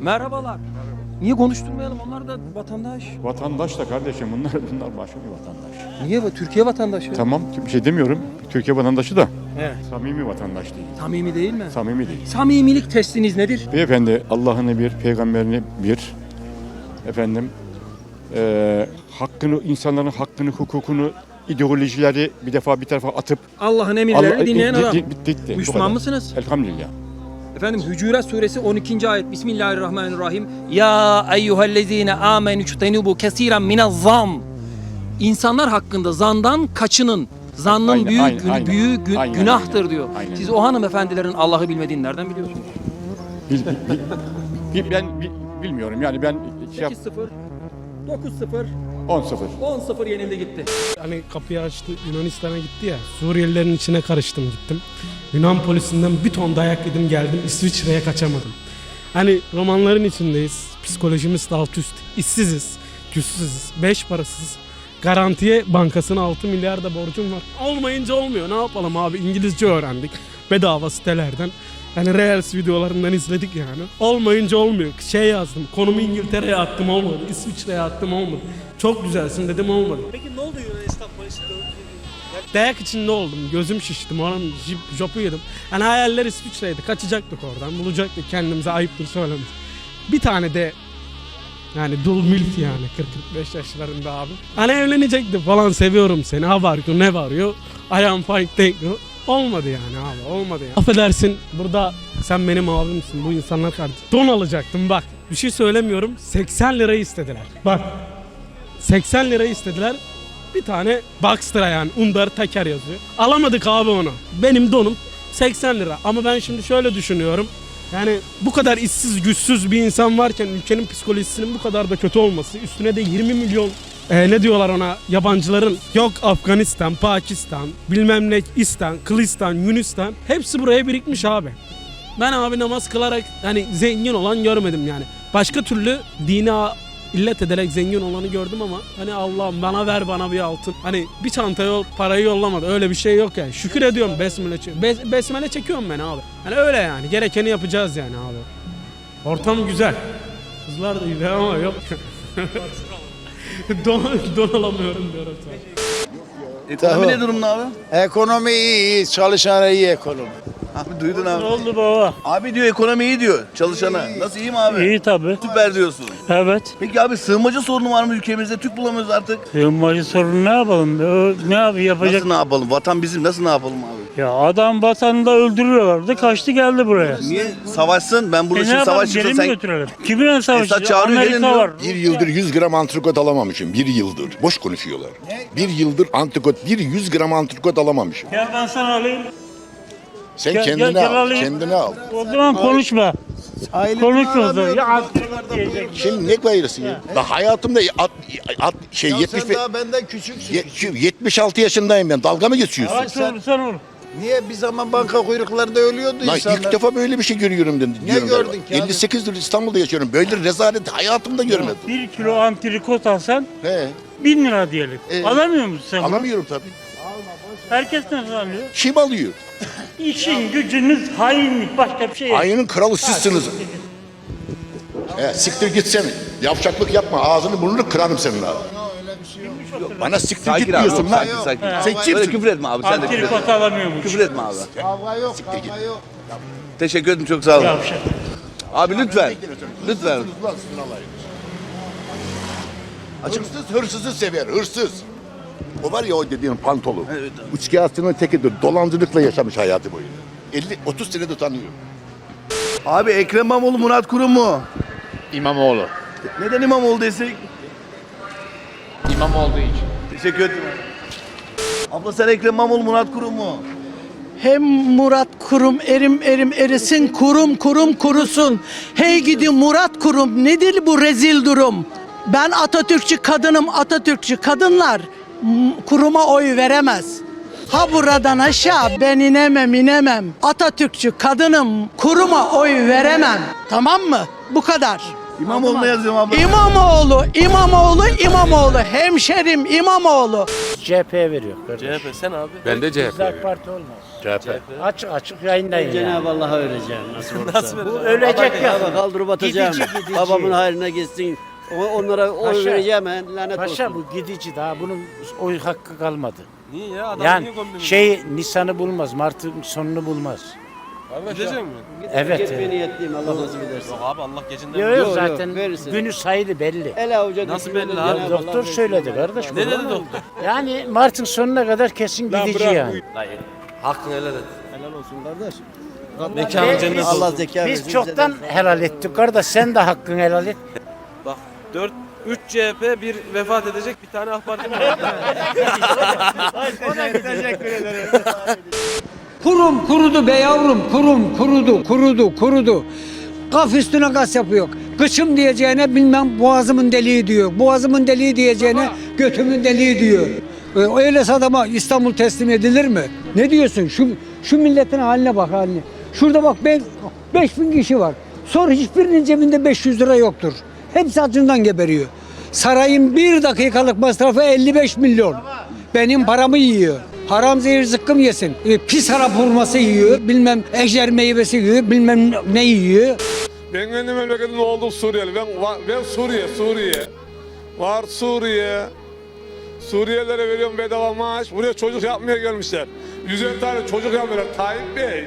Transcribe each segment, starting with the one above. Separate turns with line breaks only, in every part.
Merhabalar. Niye konuşturmayalım? Onlar da vatandaş.
Vatandaş da kardeşim bunlar bunlar başka bir vatandaş.
Niye? bu? Türkiye vatandaşı.
Tamam bir şey demiyorum. Türkiye vatandaşı da
Evet.
samimi vatandaş değil.
Samimi değil mi?
Samimi değil.
Samimilik testiniz nedir?
Beyefendi Allah'ını bir, peygamberini bir. Efendim eee, hakkını, insanların hakkını, hukukunu, ideolojileri bir defa bir tarafa atıp
Allah'ın emirlerini dinleyen
di-
adam.
bitti.
Müslüman mısınız?
Elhamdülillah.
Efendim Hücurat suresi 12. ayet. Bismillahirrahmanirrahim. Ya eyyühellezine amenü çtenubu kesiren minez zam. İnsanlar hakkında zandan kaçının. Zannın
Aynen,
büyük
aynen,
gün-
aynen.
büyük gün-
Aynen,
günahtır
aynen.
diyor.
Aynen.
Siz o hanımefendilerin Allah'ı bilmediğini nereden biliyorsunuz?
Bil, bil- bil- ben bil- bilmiyorum yani ben şey yap,
8-0, 9-0,
10-0.
10-0 yenildi gitti.
Hani kapıyı açtı Yunanistan'a gitti ya. Suriyelilerin içine karıştım gittim. Yunan polisinden bir ton dayak yedim geldim İsviçre'ye kaçamadım. Hani romanların içindeyiz. Psikolojimiz de alt üst. İşsiziz. Güçsüzüz. Beş parasız. Garantiye bankasına 6 milyar da borcum var. Olmayınca olmuyor. Ne yapalım abi? İngilizce öğrendik. Bedava sitelerden. Yani Reels videolarından izledik yani. Olmayınca olmuyor. Şey yazdım. Konumu İngiltere'ye attım olmadı. İsviçre'ye attım olmadı. Çok güzelsin dedim olmadı.
Peki ne oldu Yunanistan polisi?
Dayak içinde oldum. Gözüm şişti. Moram jip- jopu yedim. Yani hayaller İsviçre'ydi. Kaçacaktık oradan. Bulacaktık kendimize ayıptır söylemez. Bir tane de yani dul milf yani 40-45 yaşlarında abi. Hani evlenecekti falan seviyorum seni. Ha var ne var you. I am fine thank you. Olmadı yani abi olmadı yani. Affedersin burada sen benim abimsin bu insanlar kardeş. Don alacaktım bak. Bir şey söylemiyorum 80 lirayı istediler. Bak 80 lirayı istediler. Bir tane Boxster'a yani Undar Teker yazıyor. Alamadık abi onu. Benim donum 80 lira. Ama ben şimdi şöyle düşünüyorum. Yani bu kadar işsiz güçsüz bir insan varken ülkenin psikolojisinin bu kadar da kötü olması üstüne de 20 milyon e, ne diyorlar ona yabancıların yok Afganistan, Pakistan, bilmem ne İstan, Kılistan, Yunistan hepsi buraya birikmiş abi. Ben abi namaz kılarak hani zengin olan görmedim yani. Başka türlü dine illet ederek zengin olanı gördüm ama hani Allah'ım bana ver bana bir altın. Hani bir çanta yol, parayı yollamadı. Öyle bir şey yok yani. Şükür ediyorum besmele, çek- bes, besmele çekiyorum ben abi. Hani öyle yani. Gerekeni yapacağız yani abi. Ortam güzel. Kızlar da güzel ama yok. don, don alamıyorum diyorum sana.
Ekonomi ne durumda abi?
Ekonomi iyi, iyi. Çalışana iyi ekonomi.
Abi duydun abi.
Ne oldu baba?
Abi diyor ekonomi iyi diyor çalışana. Nasıl iyi mi abi?
İyi tabi.
Süper diyorsun.
Evet.
Peki abi sığınmacı sorunu var mı ülkemizde? Türk bulamıyoruz artık.
Sığınmacı sorunu ne yapalım? O, ne yap yapacak?
Nasıl ne yapalım? Vatan bizim nasıl ne yapalım abi?
Ya adam vatanda öldürüyorlardı. Kaçtı geldi buraya.
Niye savaşsın? Ben burada
E ne
şimdi
yapalım?
savaş
Geri mi
sen...
götürelim? Kiminle savaşacağız?
çağırıyor, gelin
Amerika
diyor.
var.
Bir yıldır 100 gram antrikot alamamışım. Bir yıldır. Boş konuşuyorlar. Bir yıldır antrikot, bir 100 gram antrikot alamamışım.
Gel ben sana alayım.
Sen
Gel,
kendine
gel, gel
al,
alayım.
kendine al.
O zaman konuşma. Konuşma o zaman. Ya artık diyecek.
Şimdi ne gayrısı ya? Ben hayatımda at, at, şey 70
Sen daha benden küçüksün.
ye- şu 76 yaşındayım ben. Dalga mı geçiyorsun?
Kaç oldu sen olur.
Niye bir zaman banka kuyruklarında ölüyordu
Lan
insanlar?
ilk defa böyle bir şey görüyorum dedim. diyorum
gördün
galiba.
ki abi?
58 yıl İstanbul'da yaşıyorum. Böyle rezalet hayatımda görmedim.
Bir kilo antrikot alsan
He,
bin lira diyelim.
E,
Alamıyor musun sen bunu?
alamıyorum tabii.
Herkes nasıl alıyor?
Kim alıyor?
İşin gücünüz hainlik. Başka bir şey yok.
Ayının kralı sizsiniz. He, siktir git sen. Yavşaklık yapma. Ağzını burnunu kırarım senin abi. Bana siktir
Sakin
git
abi.
diyorsun lan.
Sakin sakin.
Sen
Böyle
kimsin?
küfür etme abi. Sen de küfür etme.
Antrikot alamıyormuş.
Küfür etme abi.
Kavga yok, kavga yok.
Teşekkür ederim çok sağ olun.
Yavşak.
Abi lütfen. Lütfen.
Hırsız hırsızı sever, hırsız. O var ya o dediğin pantolu. Evet. Üçkağıtçının tekidir. Dolancılıkla yaşamış hayatı boyu. 50 30 senedir tanıyorum.
Abi Ekrem İmamoğlu Murat Kurum mu?
İmamoğlu.
Neden İmamoğlu desek?
İmam olduğu için.
Teşekkür ederim. Abla sen Ekrem İmamoğlu Murat Kurum mu?
Hem Murat kurum erim erim erisin kurum kurum kurusun. Hey gidi Murat kurum nedir bu rezil durum? Ben Atatürkçü kadınım Atatürkçü kadınlar kuruma oy veremez. Ha buradan aşağı ben inemem inemem. Atatürkçü kadınım kuruma oy veremem. Tamam mı? Bu kadar.
İmamoğlu'na yazıyorum abla.
İmamoğlu, İmamoğlu, İmamoğlu. Hemşerim İmamoğlu.
CHP'ye veriyor.
CHP sen abi.
Ben de CHP.
AK Parti olmaz. CHP. Açık açık yayınlayın
Cenab-ı Allah'a öleceğim nasıl olursa.
Nasıl
Bu ölecek ya.
Baba kaldırıp atacağım.
Gidici, gidici.
Babamın hayrına gitsin. O- Onlara oy
Paşa.
vereceğim ben lanet
Paşa
olsun.
bu gidici daha bunun oy hakkı kalmadı.
Niye ya? Adam
Yani
niye kombin
şey Nisan'ı bulmaz, Mart'ın sonunu bulmaz.
Gidecek mi?
Evet.
Gitmeye niyetliyim Allah nasip ederse.
Yok abi Allah gecinden
Yok yok
Yok,
zaten
verirsin.
günü sayılı belli.
El avuca
Nasıl belli abi?
Cenab-ı Allah
Doktor söyledi kardeş.
Ne dedi doktor?
Yani Mart'ın sonuna kadar kesin gidici yani.
Dayı. Hakkını helal et.
Helal olsun kardeş.
Mekanı cennet
Allah
olsun.
zeka versin.
Biz çoktan helal ettik kardeş sen de hakkını helal et.
Bak 4 3 CHP bir vefat edecek bir tane AK Parti var.
Kurum kurudu be yavrum kurum kurudu kurudu kurudu. Kaf üstüne gaz yapıyor. Kıçım diyeceğine bilmem boğazımın deliği diyor. Boğazımın deliği diyeceğine götümün deliği diyor. Ee, Öyle adama İstanbul teslim edilir mi? Ne diyorsun? Şu şu milletin haline bak haline. Şurada bak ben 5000 kişi var. Sonra hiçbirinin cebinde 500 lira yoktur. Hepsi acından geberiyor. Sarayın bir dakikalık masrafı 55 milyon. Benim paramı yiyor. Haram zehir zıkkım yesin. E, pis harap hurması yiyor. Bilmem ejder meyvesi yiyor. Bilmem ne yiyor.
Ben kendi memleketimde oldum Suriyeli. Ben, ben Suriye, Suriye. Var Suriye. Suriyelilere veriyorum bedava maaş. Buraya çocuk yapmaya gelmişler. 150 tane çocuk yapıyorlar. Tayyip Bey.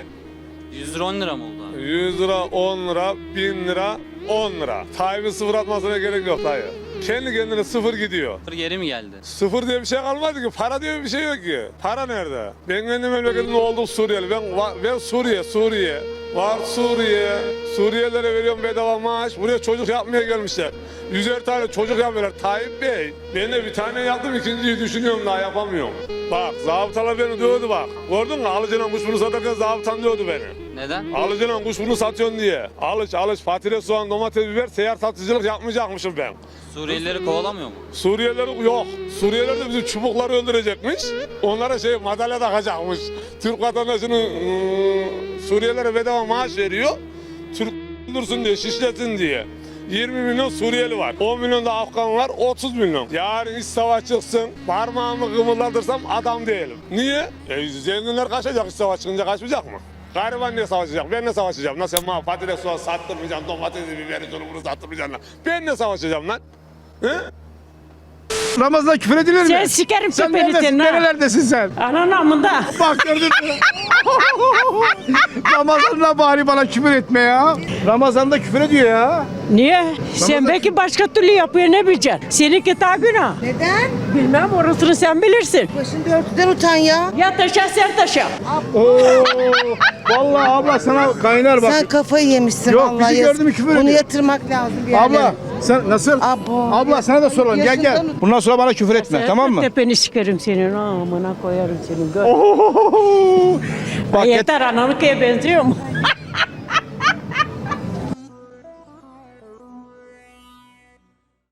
100 lira 10 lira mı oldu abi?
100 lira, 10 lira, 1000 lira, 10 lira. Tayyip'in sıfır atmasına gerek yok dayı. Kendi kendine sıfır gidiyor.
Geri mi geldi?
Sıfır diye bir şey kalmadı ki. Para diye bir şey yok ki. Para nerede? Ben kendi memleketimde oldum Suriyeli. Ben, ben Suriye, Suriye. Var Suriye. Suriyelilere veriyorum bedava maaş. Buraya çocuk yapmaya gelmişler. Yüzer tane çocuk yapıyorlar. Tayyip Bey. Ben de bir tane yaptım. ikinciyi düşünüyorum daha yapamıyorum. Bak zabıtalar beni dövdü bak. Gördün mü? Alıcı'nın kuşburu satarken zabıtan dövdü beni.
Neden?
Alıcı'nın kuşburu satıyorsun diye. Alış alış fasulye, soğan, domates, biber, seyyar satıcılık yapmayacakmışım ben.
Suriyelileri kovalamıyor mu?
Suriyeliler yok. Suriyeliler de bizim çubukları öldürecekmiş. Onlara şey madalya takacakmış. Türk vatandaşının ıı, Suriyelilere bedava maaş veriyor. Türk öldürsün diye, şişletin diye. 20 milyon Suriyeli var. 10 milyon da Afgan var. 30 milyon. Yarın iç savaş çıksın. Parmağımı kımıldatırsam adam değilim. Niye? E, zenginler kaçacak iç savaş çıkınca kaçmayacak mı? Gariban ne savaşacak? Ben ne savaşacağım? Nasıl sen bana patates soğan sattırmayacaksın, domatesi, biberi, şunu bunu sattırmayacaksın lan? Ben ne savaşacağım lan? He?
Ramazan küfür edilir mi?
Sen sikerim
Sen neredesin? Nerelerdesin sen?
Ananın amında.
Bak gördün mü? Ramazan'la bari bana küfür etme ya. Ramazan'da küfür ediyor ya.
Niye? Sen belki başka türlü yapıyor ne bileceksin? Senin kitabına. Neden? Bilmem orasını sen bilirsin.
Başında örtüden utan ya.
Ya taşa sen taşa.
Oo, vallahi abla sana kaynar bak.
Sen kafayı yemişsin
Yok,
vallahi.
bizi
yazık.
gördü mü küfür ediyor.
yatırmak lazım bir yerlere.
Abla sen nasıl?
Abo.
Abla sana da soralım gel gel.
Yaşından
Bundan sonra bana küfür etme tamam mı?
Tepeni sikerim senin. Amına koyarım senin. Gör.
Bak
Yeter ananı benziyor mu?